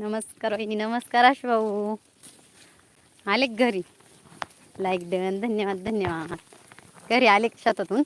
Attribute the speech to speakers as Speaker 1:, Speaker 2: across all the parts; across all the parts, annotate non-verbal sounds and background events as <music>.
Speaker 1: नमस्कार वहिनी नमस्कार आश भाऊ आले घरी? लाईक डन धन्यवाद धन्यवाद. घरी आले शेतातून?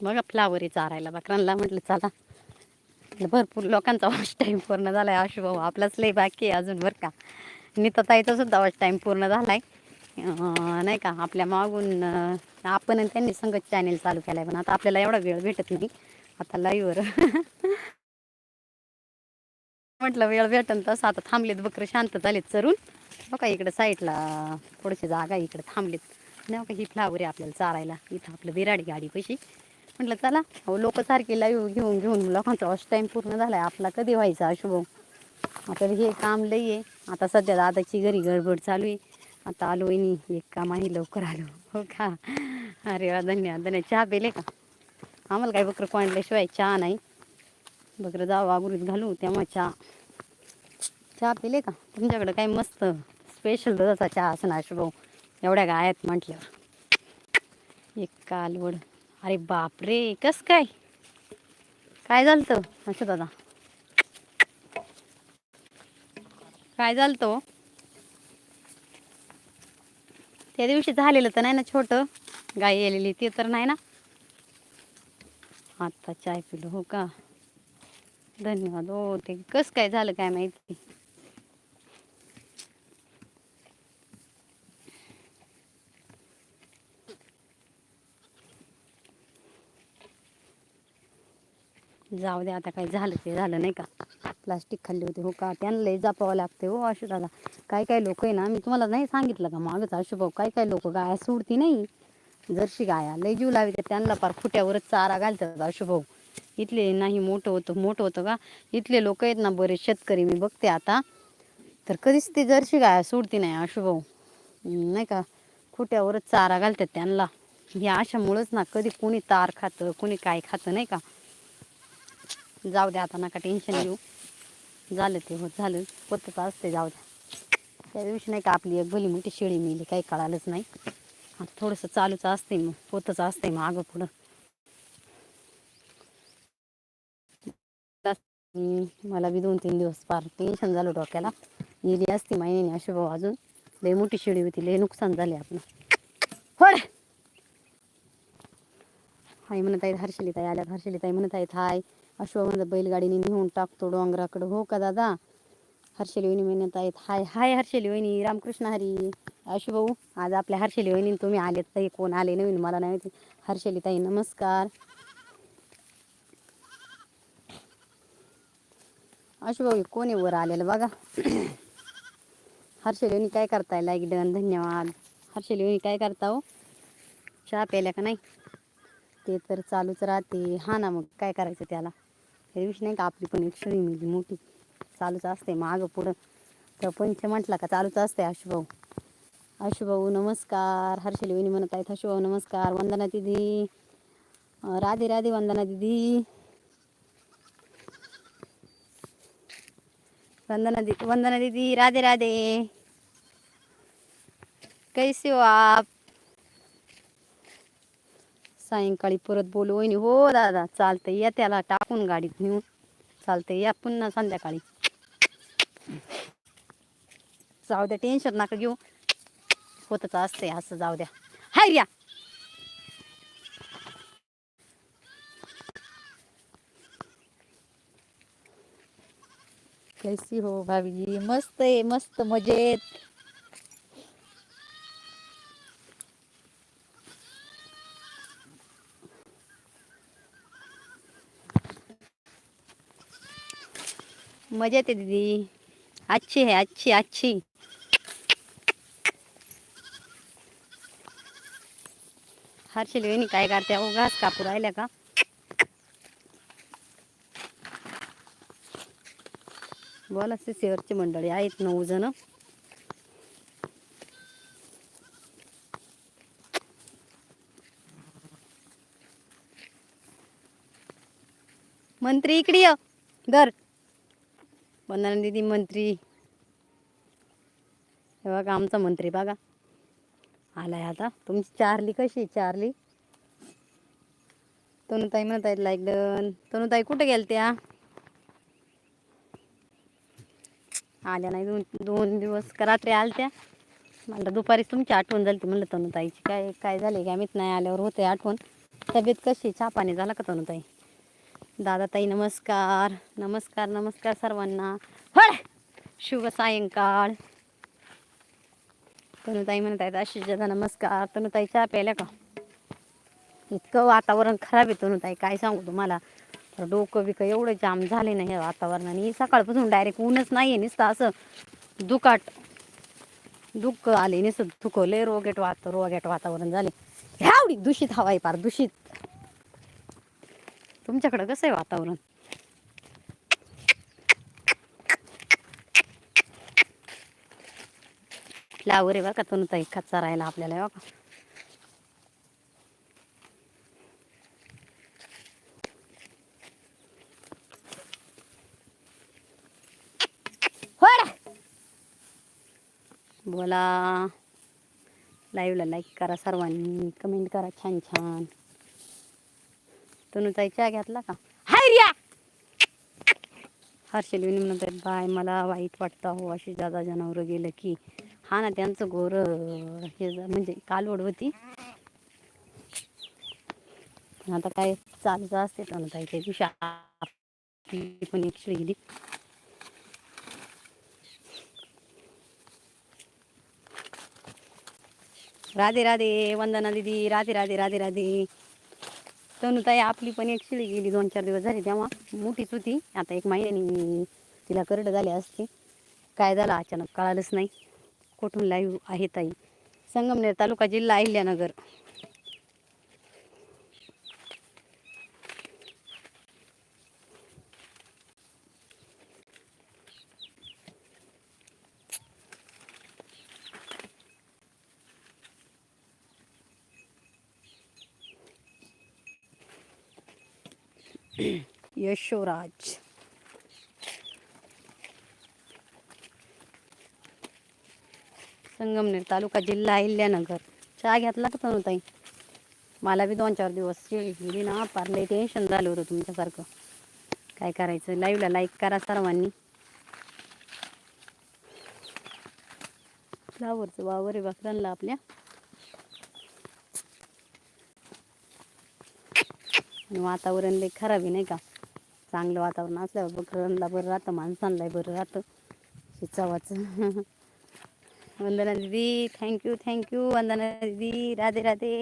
Speaker 1: बघा फ्लावर आहे चारायला बकरांना म्हटलं चला. भरपूर लोकांचा वॉच टाईम पूर्ण झालाय आशू भाऊ आपलाच लई बाकी आहे अजून बरं का. नीताताईचा सुद्धा वॉच टाईम पूर्ण झालाय. नाही का आपल्या मागून आपण त्यांनी संगत चॅनेल चालू केलाय पण आता आपल्याला एवढा वेळ भेटत नाही. आता लाईव्हवर <laughs> म्हटलं वेळ भेटन तसं. आता थांबलेत बकरं शांत झालेत चरून. बघा इकडे साईडला थोडीशी जागा आहे इकडे थांबलेत. नाही का ही फ्लावर आहे आपल्याला चारायला. इथं आपलं बिराडी गाडी पशी म्हटलं चला अहो लोक सारखे लाईव्ह घेऊन घेऊन लोकांचा वॉश टाईम पूर्ण झालाय. आपला कधी व्हायचा अशुभ? आता हे काम लई आहे. आता सध्या दादाची घरी गडबड चालू आहे. आता आलो वहिनी एक काम आहे लवकर आलो. हो का? अरे वा धन्यवाद धन्यवाद. चहा पेले का? आम्हाला काय बकरं कोणल्याशिवाय चहा नाही. बकरं जावं वागुरीत घालू तेव्हा चहा. चहा पिले का? तुमच्याकडं काही मस्त स्पेशल दुधाचा चहा असं भाऊ एवढ्या गायात म्हटल्यावर. एक कालवड अरे बापरे कस काय? काय झालं असं दादा. काय झालं तो हो? त्या दिवशी झालेलं तर नाही ना छोटं? गाय आलेली ते तर नाही ना? आता चाय पिलो हो का? धन्यवाद. हो ते कसं काय झालं काय माहिती? जाऊ दे आता काय झालं ते झालं नाही का? प्लास्टिक खाल्ली होती हो का? त्यांना लय जपावं लागते हो आशू दादा काय काय लोक आहे ना मी तुम्हाला नाही सांगितलं का मागच अशुभाऊ काय काय लोक गाया सोडती नाही? जरशी गाया लय जीव लावी त्यांना पार खुट्यावरच चारा घालतात अशुभाऊ इथले नाही मोठं होतं मोठं होतं का? इथले लोक आहेत ना बरेच शेतकरी मी बघते आता. तर कधीच ती जर्शी गाय सोडती नाही आशू भाऊ नाही का? खुट्यावरच चारा घालतात त्यांना. हे अशामुळंच ना कधी कोणी तार खातं कोणी काय खातं नाही का? जाऊ द्या आता नका टेन्शन घेऊ. झालं ते होत झालं. होतच असते जाऊ द्या. त्या दिवशी नाही का आपली एक भली मोठी शेळी मिली काही कळालंच नाही. आता थोडंसं चालूच असते मग होतच असते मग आगं पुढं. मला बी दोन तीन दिवस फार टेन्शन झालं डोक्याला. गेली असती महिन्याने अशी भाऊ अजून. लय मोठी शेळी होती लय नुकसान झाले आपलं. होड हाय म्हणत आहेत हर्षली ताई आल्या हर्षली ताई म्हणत आहेत हाय. अशोभा म्हणत बैलगाडीने नेऊन टाकतो डोंगराकडं. हो का दादा? हर्षली वहिनी म्हणत आहेत हाय हाय हर्षली वहिनी रामकृष्ण हरी. आशु भाऊ आज आपल्या हर्षली वहिनी तुम्ही आलेत ताई कोण आले नवीन मला नाही माहिती. हर्षली ताई नमस्कार. अशुभाऊ कोणी वर आलेलं बघा. हर्षली काय करताय? लाईक डन धन्यवाद. हर्षली काय करता हो? चहा प्यायला का नाही? ते तर चालूच राहते. हा ना मग काय करायचं त्याला? हे विषय नाही का? आपली पण एक शेळी मिली मोठी. चालूच असते मागं पुढं. तर पंच म्हटला का चालूच असते आशुभाऊ आशुभाऊ नमस्कार. हर्षली म्हणत आहेत आशुभाऊ नमस्कार. वंदना दिदी. राधे राधे वंदना दिदी. वंदना दी वंदना दीदी राधे राधे कैसे हो आप सायंकाळी परत बोलू वहिनी हो दादा चालतंय या त्याला टाकून गाडीत नेऊन चालतंय या पुन्हा संध्याकाळी जाऊ द्या टेन्शन नका घेऊ होतच असते असं जाऊ द्या हाय या कैसी हो भाभी मस्त आहे मस्त मजेत। मजेत आहे दीदी। अच्छी है, अच्छी अच्छी। हर्षल वहिनी काय करते घास कापू राहिल्या का बोला शेअरची मंडळी आहेत नऊ जण. मंत्री इकडे ये. दर वंदना दिदी मंत्री. हे बघा आमचा मंत्री बघा. आलाय आता. तुमची चारली कशी आहे चारली? तनुताई म्हणत आहेत लाईक डन तनुताई कुठे गेल त्या आल्या नाही. दोन दोन दिवस रात्री आलत्या. मला दुपारी तुमची आठवण झाली म्हणलं तनुताईची. काय काय झाले काय माहीत नाही. आल्यावर होते आठवण. तब्येत कशी चहा पाणी झाला का तनुताई? दादा ताई नमस्कार. नमस्कार नमस्कार सर्वांना. हळ शुभ सायंकाळ. तनुताई म्हणत आहेत आशिष दादा नमस्कार. तनुताई चहा प्यायला का? इतकं वातावरण खराब आहे तनुताई. काय सांगू तुम्हाला? तर डोकं बिकं एवढं जाम झाले नाही ह्या वातावरणाने. सकाळपासून डायरेक्ट ऊनच नाही आहे नुसतं असं दुकाट. दुःख आले नुसतं दुखवले रोगेट वात रोगेट वातावरण झाले. ह्यावडी दूषित हवा आहे फार दूषित. तुमच्याकडं कसं आहे वातावरण? फ्लावर आहे बरं का तनुताई कच्चा राहिला आपल्याला हो हे बघा होय रे. बोला लाईव्हला लाईक करा सर्वांनी कमेंट करा छान छान. तनुताई चहा घेतला का? हाय रिया! हर्षल विनी म्हणतात बाय मला वाईट वाटतं हो अशी दादा जनावरं गेलं की. हा ना त्यांचं गोर हे म्हणजे कालवड होती. आता काय चालूच असते तनुताईच्या दिवशी. पण एक गेली राधे राधे वंदना दीदी राधे राधे राधे राधे. तनुताई आपली पण एक शिळी गेली दोन चार दिवस झाले तेव्हा. मोठीच होती. आता एक महिन्याने तिला करड झाली असते. काय झालं? अचानक कळालंच नाही. कुठून लाईव्ह आहे ताई? संगमनेर तालुका जिल्हा अहिल्यानगर. यशोराज. संगमनेर तालुका जिल्हा अहिल्यानगर. चहा घेतला का तनुताई मला बी दोन चार दिवस गेली ना फार टेन्शन झालं होतं तुमच्यासारखं. काय करायचं? लाईव्हला लाईक करा सर्वांनी. फ्लावरचं वावर आहे बकरांना आपल्या. आणि वातावरण लई खराब आहे नाही का? चांगलं वातावरण असल्यावर बकरांना बरं राहतं माणसांना बरं राहतं. शिचावाचं वंदना दीदी थँक्यू थँक्यू वंदना दीदी राधे राधे.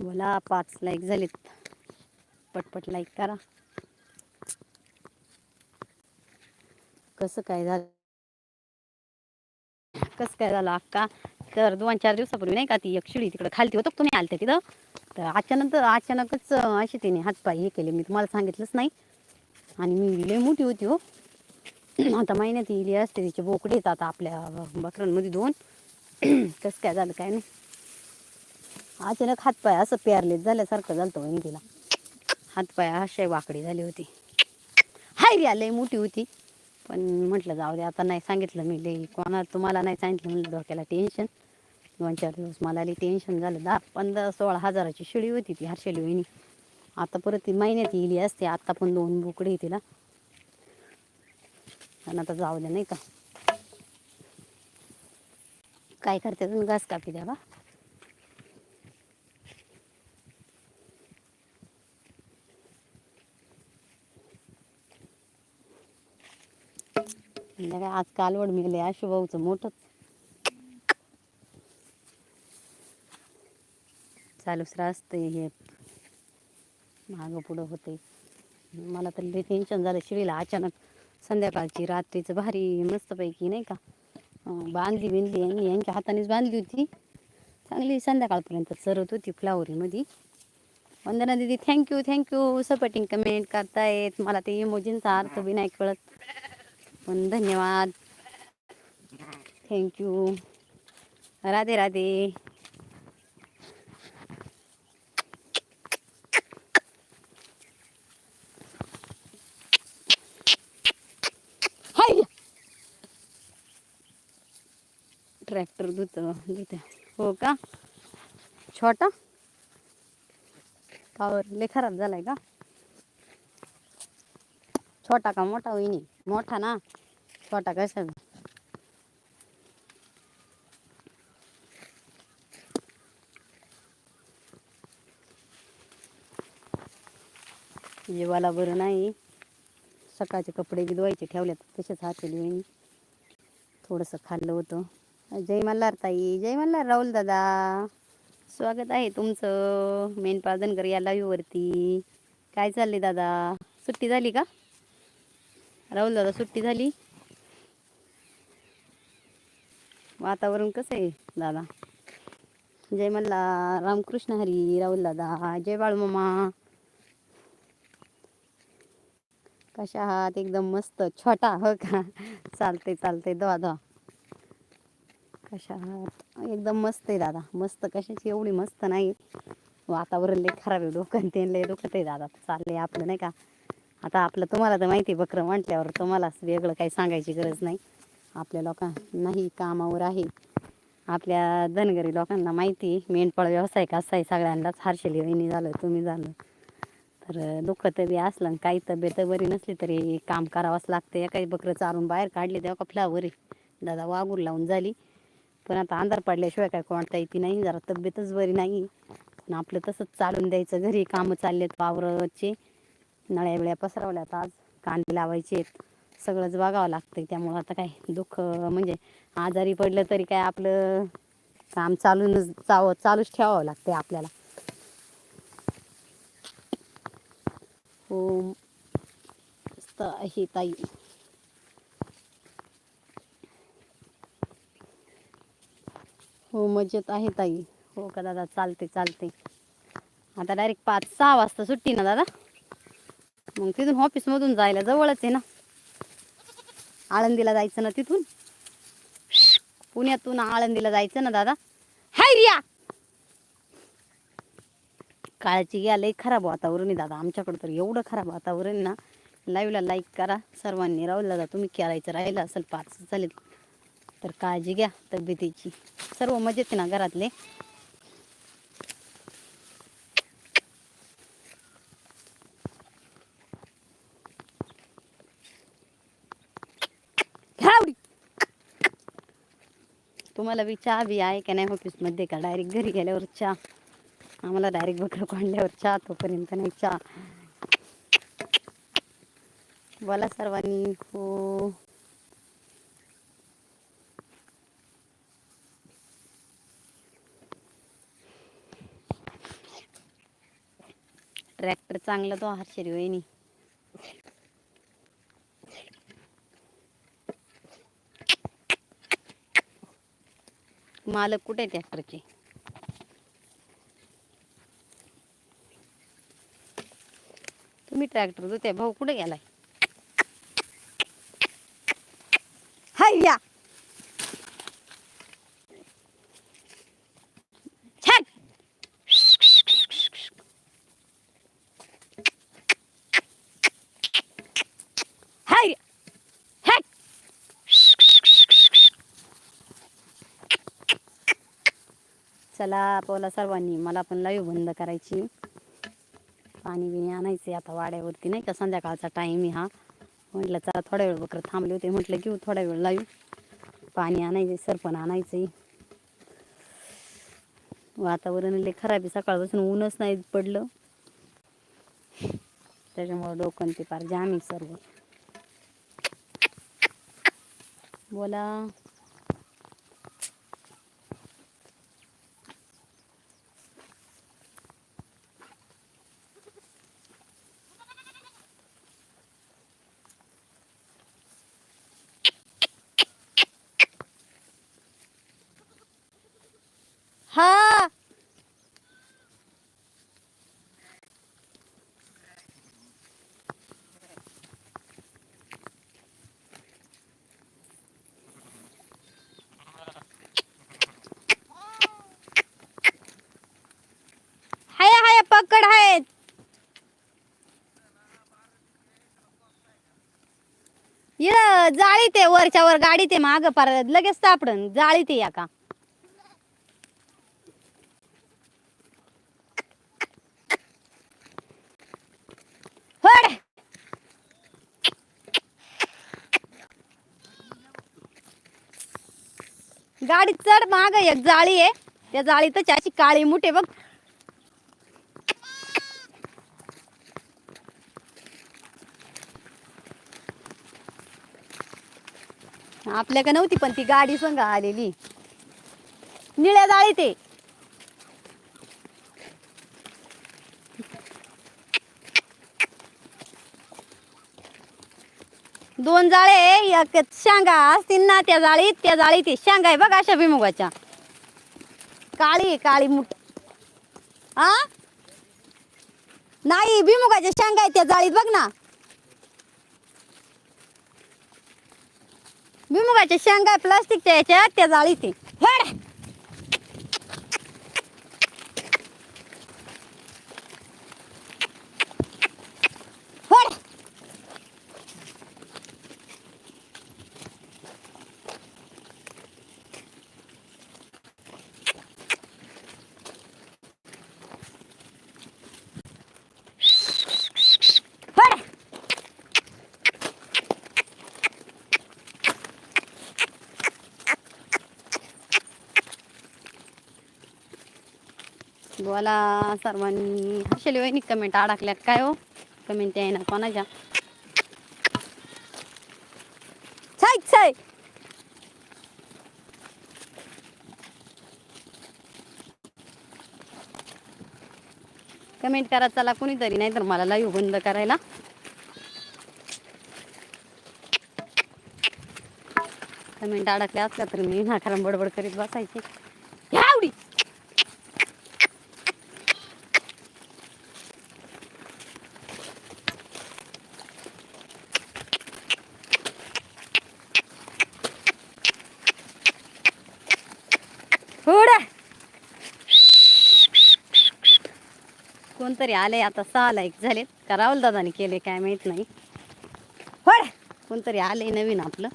Speaker 1: बोला पाच लाईक झालेत. पटपट लाईक करा. कसं काय झालं? कसं काय झालं अक्का? तर दोन चार दिवसापूर्वी नाही का ती एक शिडी तिकडे खालती होतं तुम्ही आलते तिथं. तर अचानक अचानकच अशी तिने हातपाय हे केले. मी तुम्हाला सांगितलंच नाही. आणि मी लय मोठी होती हो. <clears throat> आता महिन्यात इली असते तिचे बोकडे येतात आता आपल्या बकरांमध्ये दोन. <clears throat> कसं काय झालं काय नाही. अचानक हातपाय असं पेरलेत झाल्यासारखं झालं होतं तिला हातपाय अशा वाकडी झाली होती. हाय रे लय मोठी होती. पण म्हटलं जाऊ दे आता नाही सांगितलं मी लई कोणा तुम्हाला नाही सांगितलं म्हणलं डोक्याला टेन्शन दोन चार दिवस मला लई टेन्शन झालं. दहा पंधरा सोळा हजाराची शिळी होती ती हर्षली वहिनी. आता परत ती महिन्यात येली असते. आता पण दोन बोकडे तिला. आणि आता जाऊ दे नाही का? काय करते घास कापी द्या बा. म्हणलं काय आज कालवड मिळले आशुभाऊचं मोठंच. चालूच असतं हे. मागं पुढं होते मला तर लई टेन्शन झालं. शिळीला अचानक संध्याकाळची रात्रीचं भारी मस्तपैकी नाही का बांधली बिंदली यांनी यांच्या हातानेच बांधली होती. चांगली संध्याकाळपर्यंत चरत होती फ्लावरीमध्ये वंदना दिदी थँक्यू थँक्यू सपोर्टिंग कमेंट करतायत. मला ते इमोजींचा अर्थ बी नाही कळत. पण धन्यवाद. Thank you Radhe Radhe. Hi. Tractor धुत धुत्या हो का? छोटा? पावर लय खराब झालाय का? छोटा का मोठा होईनी मोठा ना छोटा कसा जीवाला बरं नाही. सकाळचे कपडे बी धुवायचे ठेवल्यात तसेच हातेली वहिनी. थोडंसं खाल्लं होतं. जय मल्हार ताई जय मल्हार राहुल दादा. स्वागत आहे तुमचं. मेनपाळ धनगर या लाईव्हवरती काय चालले दादा? सुट्टी झाली का? राहुल दादा सुट्टी झाली? वातावरण कसं आहे दादा? जय मल्ला रामकृष्ण हरी राहुल दादा जय बाळूमामा कशा आहात? एकदम मस्त छोटा हो का? चालते चालते दवा धुवा. कशा आहात? एकदम मस्त आहे दादा. मस्त कशाची एवढी मस्त नाही. वातावरण लय खराब आहे डोकं ते लई दुखत आहे दादा. चालले आपलं नाही का? आता आपलं तुम्हाला तर माहिती आहे बकरं म्हटल्यावर तुम्हाला वेगळं काही सांगायची गरज नाही. आपल्या लोकांनाही कामावर आहे. आपल्या धनगरी लोकांना माहिती आहे मेंढपाळ व्यवसाय कसा आहे सगळ्यांनाच हर्षली वहिनी झालं तुम्ही झालं. तर दुःख तरी असलं आणि काही तब्येत बरी नसली तरी काम करावंच लागते. काही बकरं चारून बाहेर काढले तेव्हा का फ्लावर दादा वागूर लावून झाली. पण आता अंधार पडल्याशिवाय काय कोणता येते नाही जरा तब्येतच बरी नाही. पण आपलं तसंच चालून द्यायचं घरी कामं चाललेत वावरचे. नळ्या बिळ्या पसरवल्यात आज. कांदे लावायचे आहेत सगळंच बघावं लागतंय. त्यामुळं आता काय दुःख म्हणजे आजारी पडलं तरी काय आपलं काम चालूनच चाव चालूच ठेवावं लागतंय आपल्याला. हो हे ताई. हो मजेत आहे ताई. हो का दादा? चालते चालते आता डायरेक्ट पाच सहा वाजता सुट्टी ना दादा? मग तिथून ऑफिसमधून जायला जवळच आहे ना. आळंदीला जायचं ना तिथून. पुण्यातून आळंदीला जायचं ना दादा. हाय रिया! काळाची घ्या लई खराब वातावरण आहे दादा. आमच्याकडं तर एवढं खराब वातावरण आहे ना. लाईव्हला लाईक करा. सर्वांनी राहुल दादा तुम्ही करायचं राहिलं असेल पाच चालेल. तर काळजी घ्या तब्येतीची. सर्व मजेत आहे ना घरातले घ्या उडी. तुम्हाला बी चहा बी आहे का नाही ऑफिसमध्ये का? डायरेक्ट घरी गेल्यावर चहा. आम्हाला डायरेक्ट बकरं काढल्यावर चहा तोपर्यंत नाही चहा. बोला सर्वांनी. हो. ट्रॅक्टर चांगला तो हर्षरी वहिनी मालक कुठे ट्रॅक्टरचे तुम्ही ट्रॅक्टर त्या भाऊ कुठे गेलाय? हाय या छट! हाय या! हट! चला बोला सर्वांनी मला पण लाईव्ह बंद करायची. पाणी बिणी आणायचे आता वाड्यावरती नाही का? संध्याकाळचा टाईम आहे हा. म्हटलं चला थोडा वेळ बकर थांबले होते. म्हटलं घेऊ थोडा वेळ लावू पाणी आणायचे सरपण आणायचे वातावरण लय खराब आहे. सकाळपासून ऊनच नाही पडलं. त्याच्यामुळं डोकं ते पार जामी सर्व. बोला. हा. हाय हाय पकड आहेत जाळी जाळी ते वरच्या वर गाडी ते माग पार लगेच सापडन. जाळी ते या का हड गाडी चढ माग एक जाळी आहे. त्या जाळीतच अशी काळी मुठे बघ. आपल्या का नव्हती पण ती गाडी संघ आलेली. निळ्या जाळी ते दोन जाळे एक शांगा असतील ना त्या जाळीत त्या जाळीत शांगा आहे बघ अशा भिमुगाच्या काळी काळी मुठ आ? नाही भिमुगाच्या शांगा आहे त्या जाळीत बघ ना. भिमुगाच्या शेंगा आहे प्लास्टिकच्या याच्यात त्या जाळीत आहे. हेड हेड हेड बोला सर्वांनी. हर्षली वहिनी कमेंट अडकल्यात काय हो? कमेंट आहे ना कोणाच्या? छाय छाय कमेंट करा चला कुणीतरी नाही तर मला लाईव्ह बंद करायला. कमेंट अडकल्या असल्या तर मी नाकाराम बडबड करीत बसायची या आवडी पुढे कोणतरी आले आता सहा लाईक झालेत. का राहुल दादाने केले काय माहीत नाही. होय कोणतरी आले नवीन आपलं.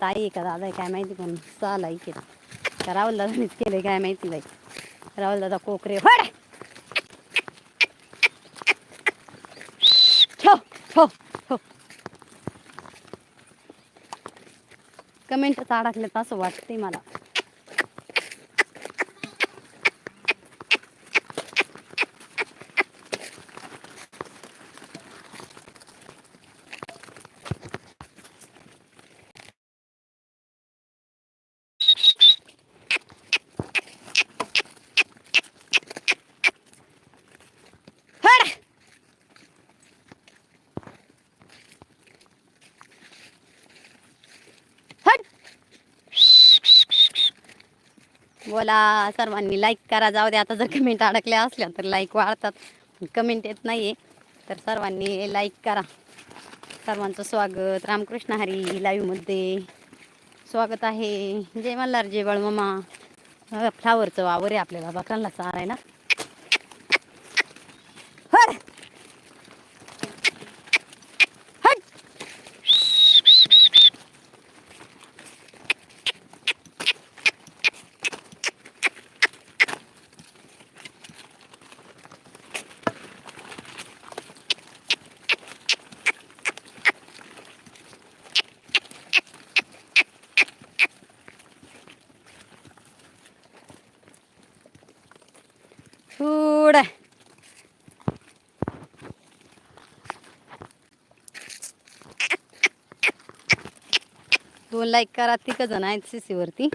Speaker 1: ताई का दादा आहे काय माहिती पण सहा लाईक आहेत का राहुल दादानेच केले काय माहिती लाईक राहुल दादा कोकरे होय. हो हो ठेव. कमेंटच अडकलेत असं वाटते मला हड हट बोला सर्वांनी लाईक करा. जाऊ दे आता जर कमेंट अडकल्या असल्या तर लाईक वाढतात. कमेंट येत नाहीये. तर सर्वांनी लाईक करा. सर्वांचं स्वागत. रामकृष्ण हरी लाईव्हमध्ये स्वागत आहे. जय मल्हार जय ममा फ्लावरचं वावर आहे आपल्याला. बकरांना चारायला हड हट पुढे दोन लाईक करा तिघ जण आहेत सी सीवरती